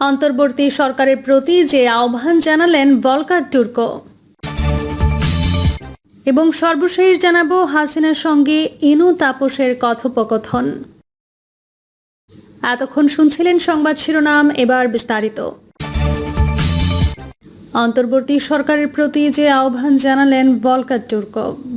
অন্তর্বর্তী সরকারের প্রতি যে আহ্বান জানালেন ভলকার টুর্কো এবং সর্বশেষ জানাব হাসিনার সঙ্গে ইনু তাপসের কথোপকথন। এতক্ষণ শুনছিলেন সংবাদ শিরোনাম, এবার বিস্তারিত। অন্তর্বর্তী সরকারের প্রতি যে আহ্বান জানালেন বলকার তুর্ক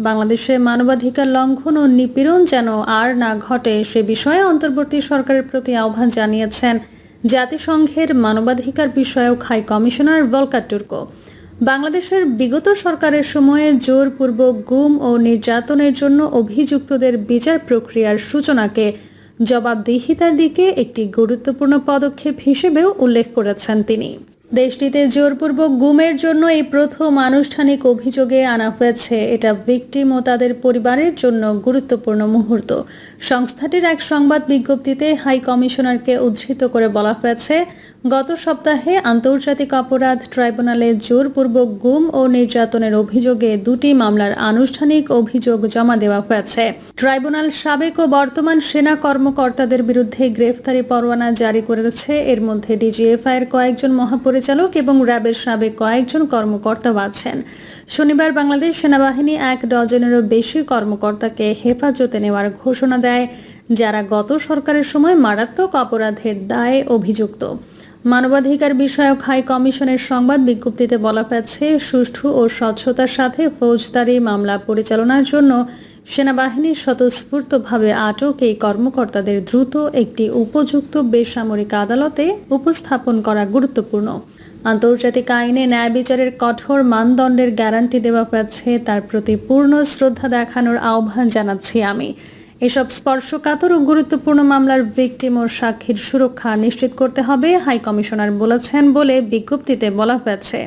বাংলাদেশে মানবাধিকার লঙ্ঘন ও নিপীড়ন যেন আর না ঘটে সে বিষয়ে অন্তর্বর্তী সরকারের প্রতি আহ্বান জানিয়েছেন জাতিসংঘের মানবাধিকার বিষয়ক হাই কমিশনার ভলকার টুর্কো। বাংলাদেশের বিগত সরকারের সময়ে জোরপূর্বক গুম ও নির্যাতনের জন্য অভিযুক্তদের বিচার প্রক্রিয়ার সূচনাকে জবাবদিহিতার দিকে একটি গুরুত্বপূর্ণ পদক্ষেপ হিসেবেও উল্লেখ করেছেন তিনি। দেশটিতে জোরপূর্বক গুমের জন্য এই প্রথম আনুষ্ঠানিক অভিযোগে আনা হয়েছে। এটা ভিকটিম ও তাদের পরিবারের জন্য গুরুত্বপূর্ণ মুহূর্ত। সংস্থাটির এক সংবাদ বিজ্ঞপ্তিতে হাই কমিশনারকে উদ্ধৃত করে বলা হয়েছে গত সপ্তাহে আন্তর্জাতিক অপরাধ ট্রাইব্যুনালে জোরপূর্বক গুম ও নির্যাতনের অভিযোগে দুটি মামলার আনুষ্ঠানিক অভিযোগ জমা দেওয়া হয়েছে। ট্রাইব্যুনাল সাবেক ও বর্তমান সেনা কর্মকর্তাদের বিরুদ্ধে গ্রেফতারি পরোয়ানা জারি করেছে। এর মধ্যে ডিজিএফআই এর কয়েকজন মহাপরিচালক এবং র্যাবের সাবেক কয়েকজন কর্মকর্তাও আছেন। শনিবার বাংলাদেশ সেনাবাহিনী এক ডজনেরও বেশি কর্মকর্তাকে হেফাজতে নেওয়ার ঘোষণা দেয়, যারা গত সরকারের সময় মারাত্মক অপরাধের দায়ে অভিযুক্ত। মানবাধিকার বিষয়ক হাই কমিশনের সংবাদ বিজ্ঞপ্তিতে বলা হয়েছে, সুষ্ঠু ও স্বচ্ছতার সাথে ফৌজদারি মামলা পরিচালনার জন্য সেনাবাহিনীর স্বতঃস্ফূর্তভাবে আটক এই কর্মকর্তাদের দ্রুত একটি উপযুক্ত বেসামরিক আদালতে উপস্থাপন করা গুরুত্বপূর্ণ। আন্তর্জাতিক আইনে ন্যায় বিচারের কঠোর মানদণ্ডের গ্যারান্টি দেওয়া হয়েছে, তার প্রতি পূর্ণ শ্রদ্ধা দেখানোর আহ্বান জানাচ্ছি আমি। এসব স্পর্শকাতর ও গুরুত্বপূর্ণ মামলার ভিকটিম ও সাক্ষীর সুরক্ষা নিশ্চিত করতে হবে, হাই কমিশনার বলেছেন বলে বিজ্ঞপ্তিতে বলা হয়েছে।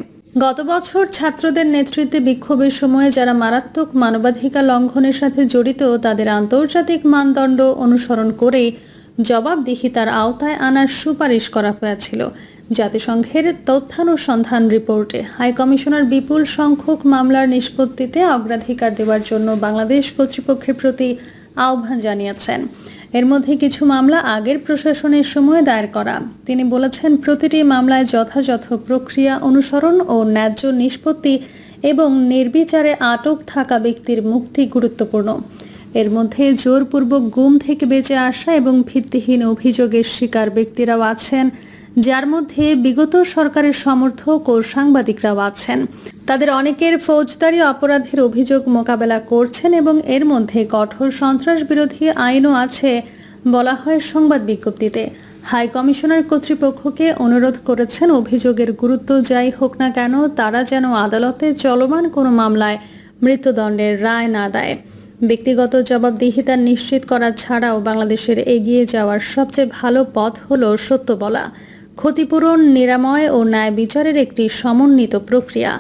গত বছর ছাত্রদের নেতৃত্বে বিক্ষোভের সময় যারা মারাত্মক মানবাধিকার লঙ্ঘনের সাথে জড়িত, তাদের আন্তর্জাতিক মানদণ্ড অনুসরণ করেই জবাবদিহিতার আওতায় আনার সুপারিশ করা হয়েছিল। জাতিসংঘের তথ্যানুসন্ধান রিপোর্টে হাই কমিশনার বিপুল সংখ্যক মামলার নিষ্পত্তিতে অগ্রাধিকার দেওয়ার জন্য বাংলাদেশ কর্তৃপক্ষের প্রতি আহ্বান জানিয়েছেন। এর মধ্যে কিছু মামলা আগের প্রশাসনের সময় দায়ের করা। তিনি বলেছেন, প্রতিটি মামলায় যথাযথ প্রক্রিয়া অনুসরণ ও ন্যায্য নিষ্পত্তি এবং নির্বিচারে আটক থাকা ব্যক্তির মুক্তি গুরুত্বপূর্ণ। এর মধ্যে জোরপূর্বক গুম থেকে বেঁচে আসা এবং ভিত্তিহীন অভিযোগের শিকার ব্যক্তিরাও আছেন। যার মধ্যে বিগত সরকারের সমর্থক ও সাংবাদিকরাও আছেন। তাদের অনেকের ফৌজদারি অপরাধের অভিযোগ মোকাবেলা করছেন এবং এর মধ্যে কঠোর সন্ত্রাস বিরোধী আইনও আছে বলা হয় সংবাদ বিজ্ঞপ্তিতে। হাই কমিশনার কর্তৃপক্ষকে অনুরোধ করেছেন অভিযোগের গুরুত্ব যাই হোক না কেন, তারা যেন আদালতে চলমান কোনো মামলায় মৃত্যুদণ্ডের রায় না দেয়। ব্যক্তিগত জবাবদিহিতা নিশ্চিত করা ছাড়াও বাংলাদেশের এগিয়ে যাওয়ার সবচেয়ে ভালো পথ হল সত্য বলা। ক্ষতিপূরণ, নিরাময় ও ন্যায় বিচারের একটি সমন্বিত প্রক্রিয়া।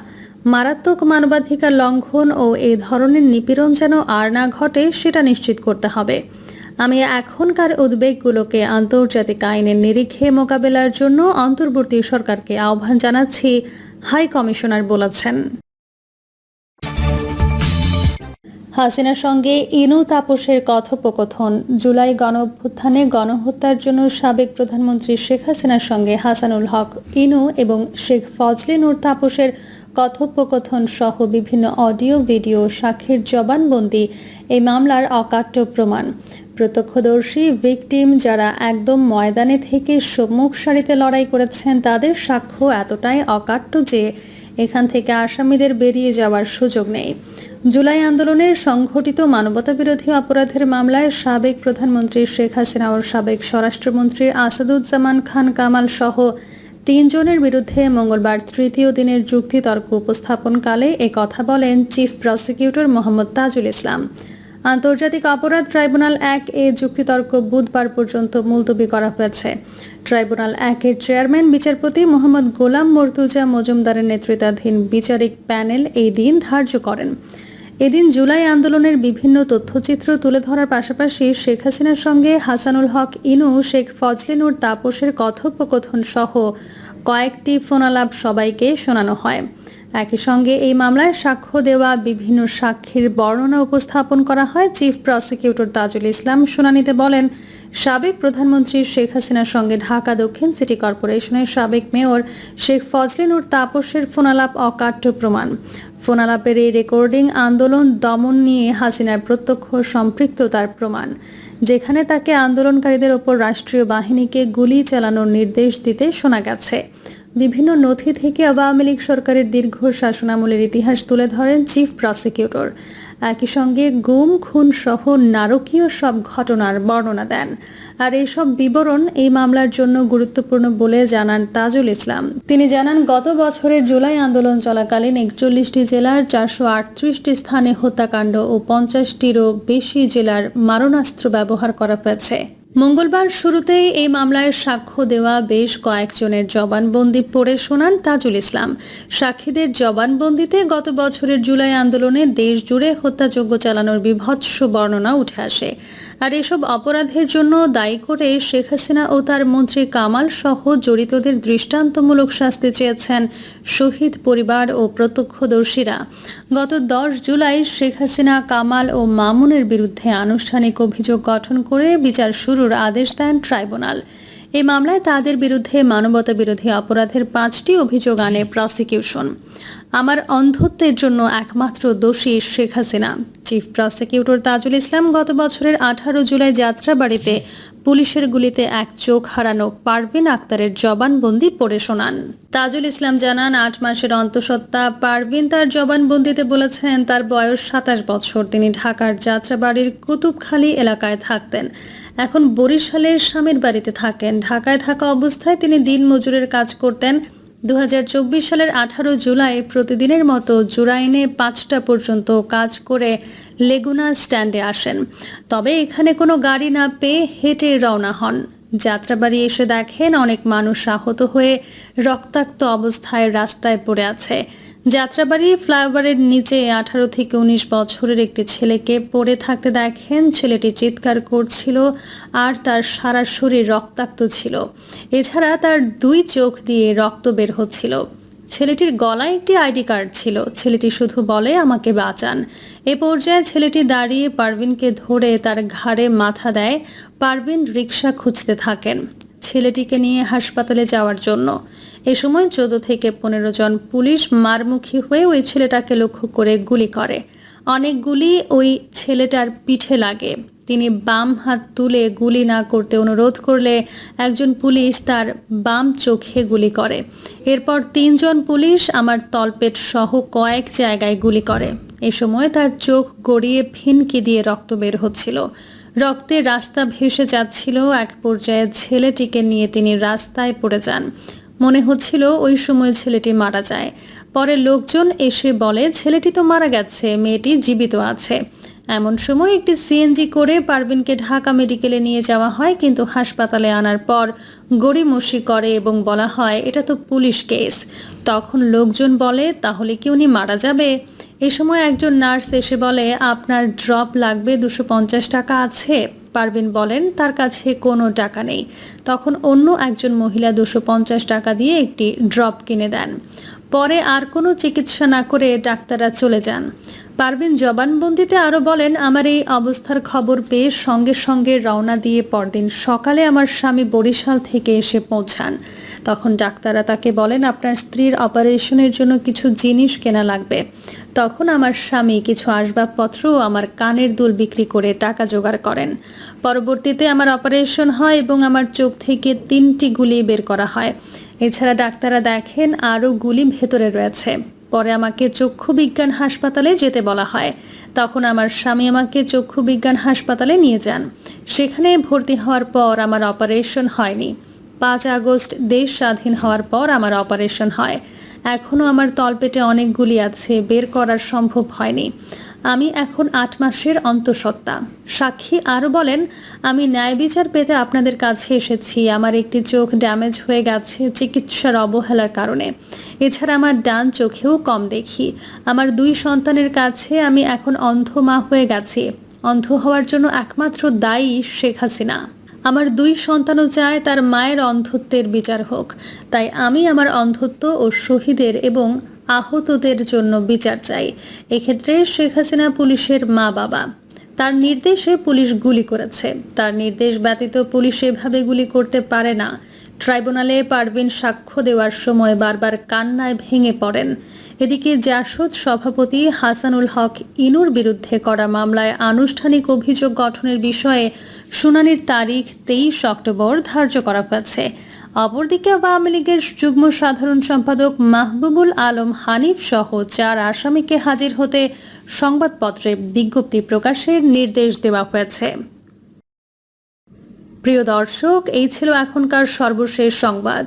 মারাত্মক মানবাধিকার লঙ্ঘন ও এ ধরনের নিপীড়ন যেন আর না ঘটে, সেটা নিশ্চিত করতে হবে। আমি এখনকার উদ্বেগগুলোকে আন্তর্জাতিক আইনের নিরিখে মোকাবেলার জন্য অন্তর্বর্তী সরকারকে আহ্বান জানাচ্ছি, হাই কমিশনার বলেছেন। হাসিনার সঙ্গে ইনু তাপসের কথোপকথন। জুলাই গণঅভ্যুত্থানে গণহত্যার জন্য সাবেক প্রধানমন্ত্রী শেখ হাসিনার সঙ্গে হাসানুল হক, ইনু এবং শেখ ফজলে নূর তাপসের কথোপকথন সহ বিভিন্ন অডিও, ভিডিও সাক্ষীর জবানবন্দি, এই মামলার অকাট্য প্রমাণ। প্রত্যক্ষদর্শী, ভিকটিম যারা একদম ময়দানে থেকে সম্মুখ সারিতে লড়াই করেছেন, তাদের সাক্ষ্য এতটাই অকাট্য যে এখান থেকে আসামিদের বেরিয়ে যাওয়ার সুযোগ নেই। জুলাই আন্দোলনের সংঘটিত মানবতাবিরোধী অপরাধের মামলায় সাবেক প্রধানমন্ত্রী শেখ হাসিনা ও সাবেক স্বরাষ্ট্রমন্ত্রী আসাদুজ্জামান খান কামাল সহ তিনজনের বিরুদ্ধে মঙ্গলবার তৃতীয় দিনের যুক্তিতর্ক উপস্থাপনকালে কথা বলেন চিফ প্রসিকিউটর মোহাম্মদ তাজুল ইসলাম। আন্তর্জাতিক অপরাধ ট্রাইব্যুনাল এক এ যুক্তিতর্ক বুধবার পর্যন্ত মুলতবি করা হয়েছে। ট্রাইব্যুনাল একের চেয়ারম্যান, বিচারপতি মোহাম্মদ গোলাম মর্তুজা মজুমদারের নেতৃত্বাধীন বিচারিক প্যানেল এই দিন ধার্য করেন। এদিন জুলাই আন্দোলনের বিভিন্ন তথ্যচিত্র তুলে ধরার পাশাপাশি শেখ হাসিনার সঙ্গে হাসানুল হক, ইনু, শেখ ফজলিনুর তাপসের কথোপকথন সহ কয়েকটি ফোনালাপ সবাইকে শোনানো হয়। একই সঙ্গে এই মামলায় সাক্ষ্য দেওয়া বিভিন্ন সাক্ষীর বর্ণনা উপস্থাপন করা হয়। চিফ প্রসিকিউটর তাজুল ইসলাম শুনানিতে বলেন, সাবেক প্রধানমন্ত্রী শেখ হাসিনার সঙ্গে ঢাকা দক্ষিণ সিটি কর্পোরেশনের সাবেক মেয়র শেখ ফজলিনুর তাপসের ফোনালাপ অকাট্য প্রমাণ। ফোনালাপের এই রেকর্ডিং আন্দোলন দমন নিয়ে হাসিনার প্রত্যক্ষ সম্পৃক্ততার প্রমাণ, যেখানে তাকে আন্দোলনকারীদের ওপর রাষ্ট্রীয় বাহিনীকে গুলি চালানোর নির্দেশ দিতে শোনা গেছে। বিভিন্ন নথি থেকে আওয়ামী লীগ সরকারের দীর্ঘ শাসনামলের ইতিহাস তুলে ধরেন চিফ প্রসিকিউটর। একই সঙ্গে গুম, খুন সহ নারকীয় সব ঘটনার বর্ণনা দেন। আর এসব বিবরণ এই মামলার জন্য গুরুত্বপূর্ণ বলে জানান তাজুল ইসলাম। তিনি জানান, গত বছরের জুলাই আন্দোলন চলাকালীন একচল্লিশটি জেলার চারশো আটত্রিশটি স্থানে হত্যাকাণ্ড ও পঞ্চাশটিরও বেশি জেলার মারণাস্ত্র ব্যবহার করা হয়েছে। মঙ্গলবার শুরুতেই এই মামলায় সাক্ষ্য দেওয়া বেশ কয়েকজনের জবানবন্দি পড়ে শোনান তাজুল ইসলাম। সাক্ষীদের জবানবন্দিতে গত বছরের জুলাই আন্দোলনে দেশ জুড়ে হত্যাযজ্ঞ চালানোর বিভৎস বর্ণনা উঠে আসে। আর এসব অপরাধের জন্য দায়ী করে শেখ হাসিনা ও তার মন্ত্রী কামাল সহ জড়িতদের দৃষ্টান্তমূলক শাস্তি চেয়েছেন শহীদ পরিবার ও প্রত্যক্ষদর্শীরা। গত দশ জুলাই শেখ হাসিনা, কামাল ও মামুনের বিরুদ্ধে আনুষ্ঠানিক অভিযোগ গঠন করে বিচার শুরুর আদেশ দেন ট্রাইব্যুনাল। এই মামলায় তাদের বিরুদ্ধে মানবতা বিরোধী অপরাধের পাঁচটি অভিযোগ আনে প্রসিকিউশন। আমার অন্ধত্বের জন্য একমাত্র দোষী শেখ হাসিনা। চিফ প্রসিকিউটর তাজুল ইসলাম গত বছরের আঠারো জুলাই যাত্রাবাড়িতে পুলিশের গুলিতে এক চোখ হারানো পারভিন আক্তারের জবানবন্দি পড়ে শোনান। তাজুল ইসলাম জানান, আট মাসের অন্তঃসত্ত্বা পারভিন তার জবানবন্দিতে বলেছেন, তার বয়স সাতাশ বছর। তিনি ঢাকার যাত্রাবাড়ির কুতুবখালী এলাকায় থাকতেন। এখন বরিশালের স্বামীর বাড়িতে থাকেন। ঢাকায় থাকা অবস্থায় তিনি দিন মজুরের কাজ করতেন। দুহাজার চব্বিশ সালের আঠারো জুলাই প্রতিদিনের মতো জুরাইনে পাঁচটা পর্যন্ত কাজ করে লেগুনা স্ট্যান্ডে আসেন। তবে এখানে কোনো গাড়ি না পেয়ে হেঁটে রওনা হন। যাত্রাবাড়ি এসে দেখেন অনেক মানুষ আহত হয়ে রক্তাক্ত অবস্থায় রাস্তায় পড়ে আছে। যাত্রাবাড়ি ফ্লাইওভারের নিচে আঠারো থেকে উনিশ বছরের একটি ছেলেকে পড়ে থাকতে দেখেন। ছেলেটি চিৎকার করছিল আর তার সারা শরীর রক্তাক্ত ছিল। এছাড়া তার দুই চোখ দিয়ে রক্ত বের হচ্ছিল। ছেলেটির গলায় একটি আইডি কার্ড ছিল। ছেলেটি শুধু বলে, আমাকে বাঁচান। এ পর্যায়ে ছেলেটি দাঁড়িয়ে পারভিনকে ধরে তার ঘাড়ে মাথা দেয়। পারভিন রিক্সা খুঁজতে থাকেন। ছেলেটিকে নিয়ে হাসপাতালে যাওয়ার জন্য। এ সময় চোদ্দ থেকে পনেরো জন পুলিশ মারমুখী হয়ে ওই ছেলেটাকে লক্ষ্য করে গুলি করে। অনেকগুলি ওই ছেলেটার পিঠে লাগে। তিনি বাম হাত তুলে গুলি না করতে অনুরোধ করলে একজন পুলিশ তার বাম চোখে গুলি করে। এরপর তিনজন পুলিশ আমার তলপেট সহ কয়েক জায়গায় গুলি করে। এ সময় তার চোখ গড়িয়ে ফিনকি দিয়ে রক্ত বের হচ্ছিল। রক্তে রাস্তা ভেসে যাচ্ছিল এক পর্যায়ে ছেলেটিকে নিয়ে তিনি রাস্তায় পড়ে যান। মনে হচ্ছিল ওই সময় ছেলেটি মারা যায়। পরে লোকজন এসে বলে, ছেলেটি তো মারা গেছে, মেয়েটি জীবিত আছে। এমন সময় একটি সিএনজি করে পারভিনকে ঢাকা মেডিকেলে নিয়ে যাওয়া হয়, কিন্তু হাসপাতালে আনার পর গড়িমসি করে এবং বলা হয়, এটা তো পুলিশ কেস। তখন লোকজন বলে, তাহলে কি উনি মারা যাবে? এ সময় একজন নার্স এসে বলে, আপনার ড্রপ লাগবে, দুশো পঞ্চাশ টাকা আছে। পারভিন বলেন, তার কাছে কোনো টাকা নেই। তখন অন্য একজন মহিলা দুশো পঞ্চাশ টাকা দিয়ে একটি ড্রপ কিনে দেন। পরে আর কোনো চিকিৎসা না করে ডাক্তাররা চলে যান। পারভিন জবানবন্দিতে আরও বলেন, আমার এই অবস্থার খবর পেয়ে সঙ্গে সঙ্গে রওনা দিয়ে পরদিন সকালে আমার স্বামী বরিশাল থেকে এসে পৌঁছান। তখন ডাক্তাররা তাকে বলেন, আপনার স্ত্রীর অপারেশনের জন্য কিছু জিনিস কেনা লাগবে। তখন আমার স্বামী কিছু আসবাবপত্র ও আমার কানের দুল বিক্রি করে টাকা জোগাড় করেন। পরবর্তীতে আমার অপারেশন হয় এবং আমার চোখ থেকে তিনটি গুলি বের করা হয়। এছাড়া ডাক্তাররা দেখেন, আরও গুলি ভেতরে রয়েছে। পরে আমাকে চক্ষু বিজ্ঞান হাসপাতালে যেতে বলা হয়। তখন আমার স্বামী আমাকে চক্ষু বিজ্ঞান হাসপাতালে নিয়ে যান। সেখানে ভর্তি হওয়ার পর আমার অপারেশন হয়নি। পাঁচ আগস্ট দেশ স্বাধীন হওয়ার পর আমার অপারেশন হয়। এখনও আমার তলপেটে অনেকগুলি আছে, বের করার সম্ভব হয়নি। আমি এখন আট মাসের অন্তঃসত্ত্বা। সাক্ষী আরও বলেন, আমি ন্যায় বিচার পেতে আপনাদের কাছে এসেছি। আমার একটি চোখ ড্যামেজ হয়ে গেছে চিকিৎসার অবহেলার কারণে। এছাড়া আমার ডান চোখেও কম দেখি। আমার দুই সন্তানের কাছে আমি এখন অন্ধ মা হয়ে গেছি। অন্ধ হওয়ার জন্য একমাত্র দায়ী শেখ হাসিনা। আমার দুই সন্তানও চায় তার মায়ের অন্ধত্বের বিচার হোক। তাই আমি আমার অন্ধত্ব ও শহীদের এবং আহতদের জন্য বিচার চাই। এক্ষেত্রে শেখ হাসিনা পুলিশের মা বাবা। তার নির্দেশে পুলিশ গুলি করেছে। তার নির্দেশ ব্যতীত পুলিশ এভাবে গুলি করতে পারে না। ট্রাইব্যুনালে পারভিন সাক্ষ্য দেওয়ার সময় বারবার কান্নায় ভেঙে পড়েন। এদিকে জাসদ সভাপতি হাসানুল হক ইনুর বিরুদ্ধে করা মামলায় আনুষ্ঠানিক অভিযোগ গঠনের বিষয়ে শুনানির তারিখ তেইশ অক্টোবর ধার্য করা হয়েছে। অপরদিকে আওয়ামী লীগের যুগ্ম সাধারণ সম্পাদক মাহবুবুল আলম হানিফ সহ চার আসামিকে হাজির হতে সংবাদপত্রে বিজ্ঞপ্তি প্রকাশের নির্দেশ দেওয়া হয়েছে। প্রিয় দর্শক, এই ছিল এখনকার সর্বশেষ সংবাদ।